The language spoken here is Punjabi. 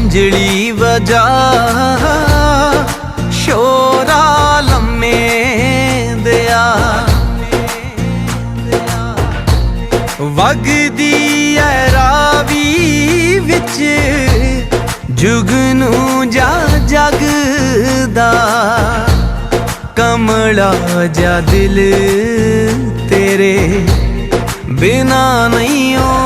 ਵੰਜਲੀ ਵਜਾ ਸ਼ੋਰਾ ਲੰਮੇ ਦਿਆ ਵਗਦੀ ਐ ਰਾਵੀ ਵਿੱਚ ਜੁਗਨੂ ਜਾ ਜਗਦਾ ਕਮਲਾ ਜਾ ਦਿਲ ਤੇਰੇ ਬਿਨਾ ਨਹੀਂ ਓ